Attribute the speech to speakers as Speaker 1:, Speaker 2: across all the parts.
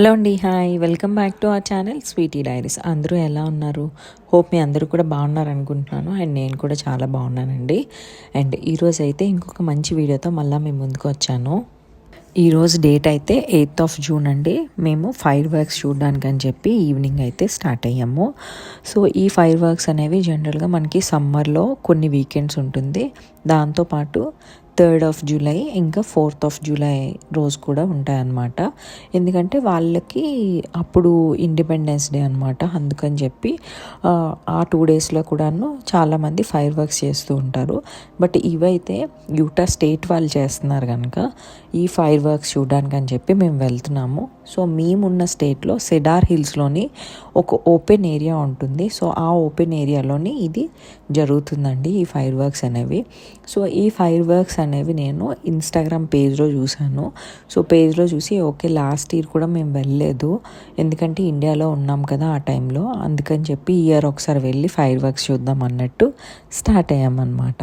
Speaker 1: Hello అండి hi. Welcome back to our channel sweety diaries. అందరూ ఎలా ఉన్నారు? హోప్ మీ అందరూ కూడా బాగున్నారు అనుకుంటున్నాను అండ్ నేను కూడా చాలా బాగున్నానండి. అండ్ ఈరోజు అయితే ఇంకొక మంచి వీడియోతో మళ్ళీ మేము ముందుకు వచ్చాను. ఈరోజు డేట్ అయితే ఎయిత్ ఆఫ్ జూన్ అండి. మేము ఫైర్ వర్క్స్ చూడడానికి అని చెప్పి ఈవినింగ్ అయితే స్టార్ట్ అయ్యాము. సో ఈ ఫైర్ వర్క్స్ అనేవి జనరల్గా మనకి సమ్మర్లో కొన్ని వీకెండ్స్ ఉంటుంది. దాంతోపాటు థర్డ్ ఆఫ్ జూలై ఇంకా ఫోర్త్ ఆఫ్ జూలై రోజు కూడా ఉంటాయన్నమాట. ఎందుకంటే వాళ్ళకి అప్పుడు ఇండిపెండెన్స్ డే అనమాట అందుకని చెప్పి ఆ, టూ డేస్లో కూడాను చాలామంది ఫైర్ వర్క్స్ చేస్తూ ఉంటారు. బట్ ఇవైతే యూటా స్టేట్ వాళ్ళు చేస్తున్నారు కనుక ఈ ఫైర్ వర్క్స్ చూడడానికి అని చెప్పి మేము వెళ్తున్నాము. సో మేమున్న స్టేట్లో సెడార్ హిల్స్లోని ఒక ఓపెన్ ఏరియా ఉంటుంది. సో ఆ ఓపెన్ ఏరియాలోని ఇది జరుగుతుందండి ఈ ఫైర్ వర్క్స్ అనేవి. సో ఈ ఫైర్ వర్క్స్ అనేవి నేను ఇన్స్టాగ్రామ్ పేజ్లో చూశాను. సో పేజ్లో చూసి ఓకే లాస్ట్ ఇయర్ కూడా మేము వెళ్ళలేదు. ఎందుకంటే ఇండియాలో ఉన్నాం కదా ఆ టైంలో అందుకని చెప్పి ఇయర్ ఒకసారి వెళ్ళి ఫైర్ వర్క్స్ చూద్దాం అన్నట్టు స్టార్ట్ అయ్యామన్నమాట.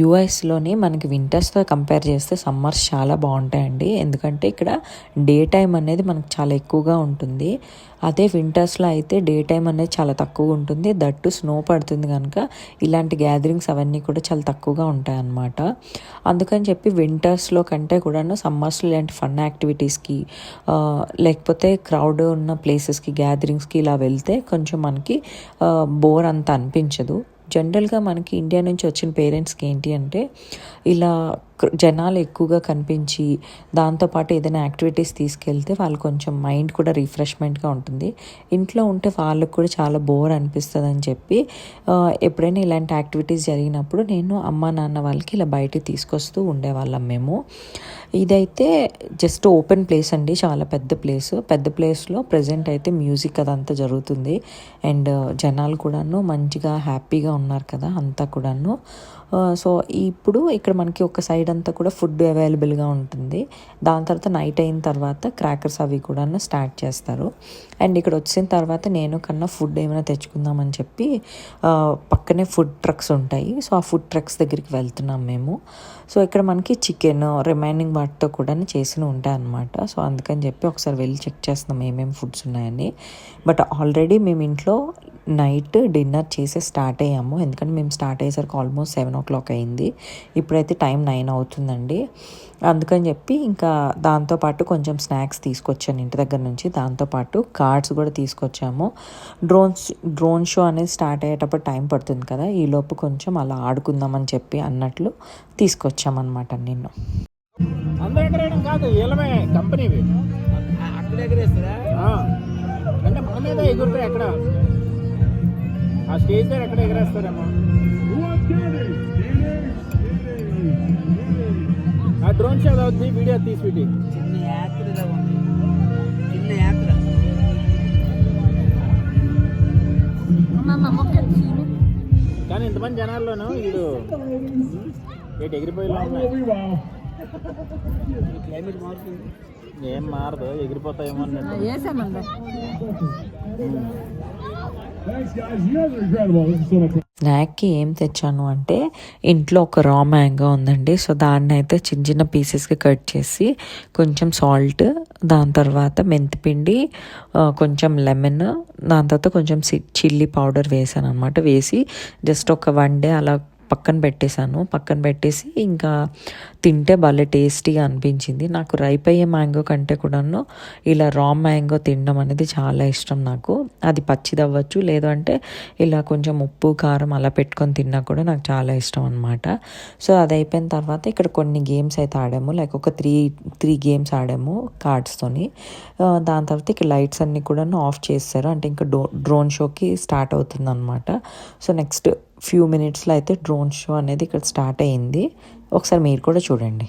Speaker 1: యుఎస్లోని మనకి వింటర్స్తో కంపేర్ చేస్తే సమ్మర్స్ చాలా బాగుంటాయండి. ఎందుకంటే ఇక్కడ డే టైం అనేది మనకు చాలా ఎక్కువగా ఉంటుంది. అదే వింటర్స్లో అయితే డే టైం అనేది చాలా తక్కువ ఉంటుంది. దట్టు స్నో పడుతుంది కనుక ఇలాంటి గ్యాదరింగ్స్ అవన్నీ కూడా చాలా తక్కువగా ఉంటాయన్నమాట. అందుకని చెప్పి వింటర్స్లో కంటే కూడాను సమ్మర్స్లో ఇలాంటి ఫన్ యాక్టివిటీస్కి లేకపోతే క్రౌడ్ ఉన్న ప్లేసెస్కి గ్యాదరింగ్స్కి ఇలా వెళ్తే కొంచెం మనకి బోర్ అంత అనిపించదు. జనరల్గా మనకి ఇండియా నుంచి వచ్చిన పేరెంట్స్కి ఏంటి అంటే ఇలా జనాలు ఎక్కువగా కనిపించి దాంతోపాటు ఏదైనా యాక్టివిటీస్ తీసుకెళ్తే వాళ్ళు కొంచెం మైండ్ కూడా రిఫ్రెష్మెంట్గా ఉంటుంది. ఇంట్లో ఉంటే వాళ్ళకు కూడా చాలా బోర్ అనిపిస్తుంది అని చెప్పి ఎప్పుడైనా ఇలాంటి యాక్టివిటీస్ జరిగినప్పుడు నేను అమ్మ నాన్న వాళ్ళకి ఇలా బయటికి తీసుకొస్తూ ఉండేవాళ్ళం మేము. ఇదైతే జస్ట్ ఓపెన్ ప్లేస్ అండి చాలా పెద్ద ప్లేస్. పెద్ద ప్లేస్లో ప్రజెంట్ అయితే మ్యూజిక్ అదంతా జరుగుతుంది. అండ్ జనాలు కూడాను మంచిగా హ్యాపీగా ఉన్నారు కదా అంతా కూడాను. సో ఇప్పుడు ఇక్కడ మనకి ఒక సైడ్ అంతా కూడా ఫుడ్ అవైలబుల్గా ఉంటుంది. దాని తర్వాత నైట్ అయిన తర్వాత క్రాకర్స్ అవి కూడా స్టార్ట్ చేస్తారు. అండ్ ఇక్కడ వచ్చిన తర్వాత నేను కన్నా ఫుడ్ ఏమైనా తెచ్చుకుందామని చెప్పి పక్కనే ఫుడ్ ట్రక్స్ ఉంటాయి. సో ఆ ఫుడ్ ట్రక్స్ దగ్గరికి వెళ్తున్నాం మేము. సో ఇక్కడ మనకి చికెన్ రిమైనింగ్ వాటితో కూడా చేసిన ఉంటాయి అన్నమాట. సో అందుకని చెప్పి ఒకసారి వెళ్ళి చెక్ చేస్తున్నాం ఏమేమి ఫుడ్స్ ఉన్నాయని. బట్ ఆల్రెడీ మేము ఇంట్లో నైట్ డిన్నర్ చేసి స్టార్ట్ అయ్యాము. ఎందుకంటే మేము స్టార్ట్ అయ్యేసరికి ఆల్మోస్ట్ సెవెన్ ఓ క్లాక్ అయింది. ఇప్పుడైతే టైం నైన్ అవుతుందండి. అందుకని చెప్పి ఇంకా దాంతోపాటు కొంచెం స్నాక్స్ తీసుకొచ్చాను ఇంటి దగ్గర నుంచి. దాంతోపాటు కార్డ్స్ కూడా తీసుకొచ్చాము. డ్రోన్స్ డ్రోన్ షో అనేది స్టార్ట్ అయ్యేటప్పుడు టైం పడుతుంది కదా. ఈ లోపు కొంచెం అలా ఆడుకుందామని చెప్పి అన్నట్లు తీసుకొచ్చామన్నమాట నిన్ను.
Speaker 2: అందరూ ఎగరేయడం కాదు వీళ్ళమే
Speaker 3: అక్కడ ఎగరేస్తారా?
Speaker 2: ఆ. అంటే మన మీద ఎగురుతాయి ఎక్కడ ఆ స్టేజ్ దగ్గర ఎక్కడ ఎగరేస్తారేమో? ఆ డ్రోన్ షో అవుద్ది వీడియో తీసి పెట్టి
Speaker 3: చిన్న యాత్రలో ఉంది. చిన్న యాత్ర.
Speaker 2: కానీ ఇంతమంది జనాల్లోనూ వీడు ఏంటి ఎగిరిపోయేలా ఉన్నాయి?
Speaker 3: క్లైమేట్ మారుతుంది
Speaker 2: ఏం మారదు ఎగిరిపోతాయేమో.
Speaker 1: స్నాక్కి ఏం తెచ్చాను అంటే ఇంట్లో ఒక రా మ్యాంగో ఉందండి. సో దాన్ని అయితే చిన్న చిన్న పీసెస్కి కట్ చేసి కొంచెం సాల్ట్ దాని తర్వాత మెంతిపిండి కొంచెం లెమన్ దాని తర్వాత కొంచెం చిల్లీ పౌడర్ వేసాను అనమాట వేసి జస్ట్ ఒక వన్ డే అలా పక్కన పెట్టేశాను. పక్కన పెట్టేసి ఇంకా తింటే భలే టేస్టీగా అనిపించింది. నాకు రైప్ అయ్యే మ్యాంగో కంటే కూడాను ఇలా రా మ్యాంగో తినడం అనేది చాలా ఇష్టం నాకు. అది పచ్చిది అవ్వచ్చు లేదంటే ఇలా కొంచెం ఉప్పు కారం అలా పెట్టుకొని తిన్నా కూడా నాకు చాలా ఇష్టం అనమాట సో అది అయిపోయిన తర్వాత ఇక్కడ కొన్ని గేమ్స్ అయితే ఆడాము. లైక్ ఒక త్రీ త్రీ గేమ్స్ ఆడాము కార్డ్స్తోని దాని తర్వాత ఇక్కడ లైట్స్ అన్నీ కూడా ఆఫ్ చేస్తారు అంటే ఇంకా డ్రో డ్రోన్ షోకి స్టార్ట్ అవుతుంది అనమాట సో నెక్స్ట్ ఫ్యూ మినిట్స్లో అయితే డ్రోన్ షో అనేది ఇక్కడ స్టార్ట్ అయ్యింది ఒకసారి మీరు కూడా చూడండి.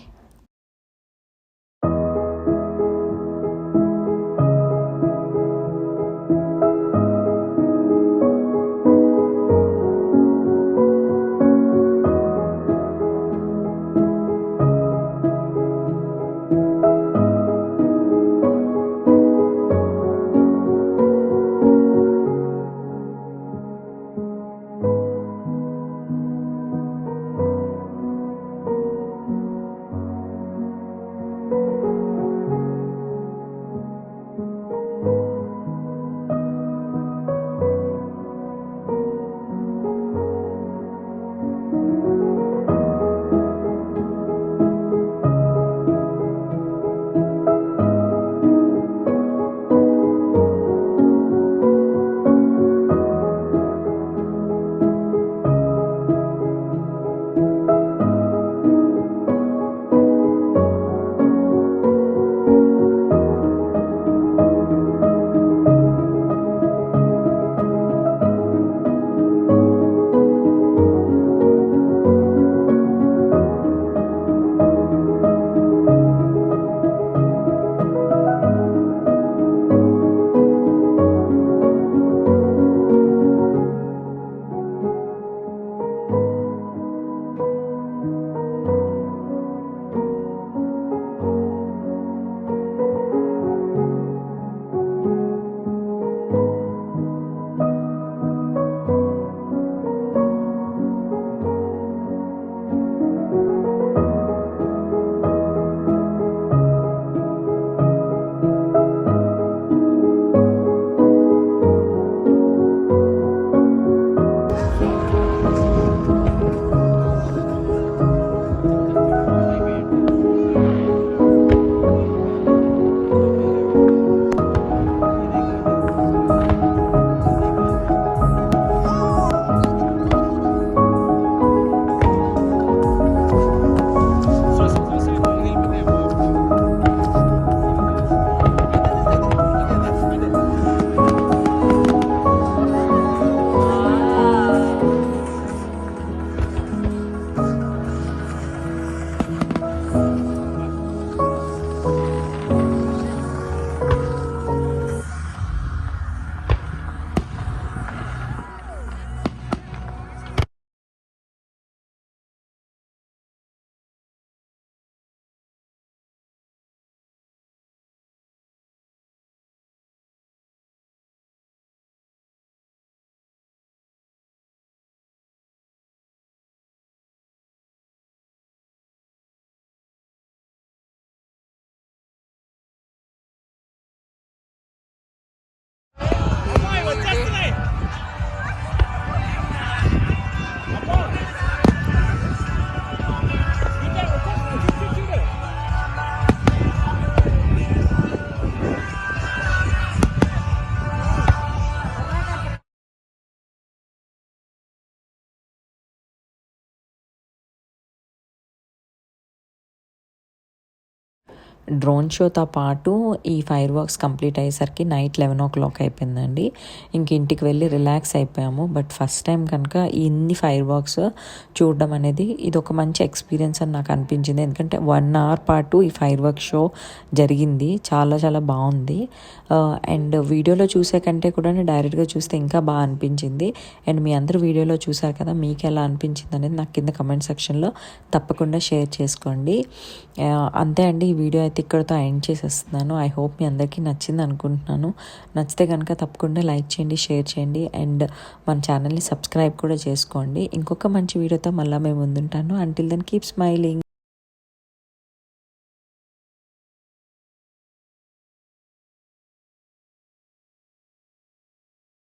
Speaker 1: డ్రోన్ షోతో పాటు ఈ ఫైర్ వర్క్స్ కంప్లీట్ అయ్యేసరికి నైట్ లెవెన్ ఓ క్లాక్ అయిపోయిందండి. ఇంక ఇంటికి వెళ్ళి రిలాక్స్ అయిపోయాము. బట్ ఫస్ట్ టైం కనుక ఇన్ని ఫైర్ వర్క్స్ చూడడం అనేది ఇది ఒక మంచి ఎక్స్పీరియన్స్ అని నాకు అనిపించింది. ఎందుకంటే వన్ అవర్ పాటు ఈ ఫైర్ వర్క్ షో జరిగింది. చాలా చాలా బాగుంది. అండ్ వీడియోలో చూసే కంటే కూడా డైరెక్ట్గా చూస్తే ఇంకా బాగా అనిపించింది. అండ్ మీ అందరూ వీడియోలో చూసారు కదా మీకు ఎలా అనిపించింది అనేది నాకు కింద కమెంట్ సెక్షన్లో తప్పకుండా షేర్ చేసుకోండి. అంతే అండి ఈ వీడియో అయితే ఇక్కడితో ఎండ్ చేసేస్తున్నాను. ఐ హోప్ మీ అందరికీ నచ్చింది అనుకుంటున్నాను. నచ్చితే కనుక తప్పకుండా లైక్ చేయండి షేర్ చేయండి అండ్ మన ఛానల్ని సబ్స్క్రైబ్ కూడా చేసుకోండి. ఇంకొక మంచి వీడియోతో మళ్ళీ మేము ముందుంటాను. Until then keep smiling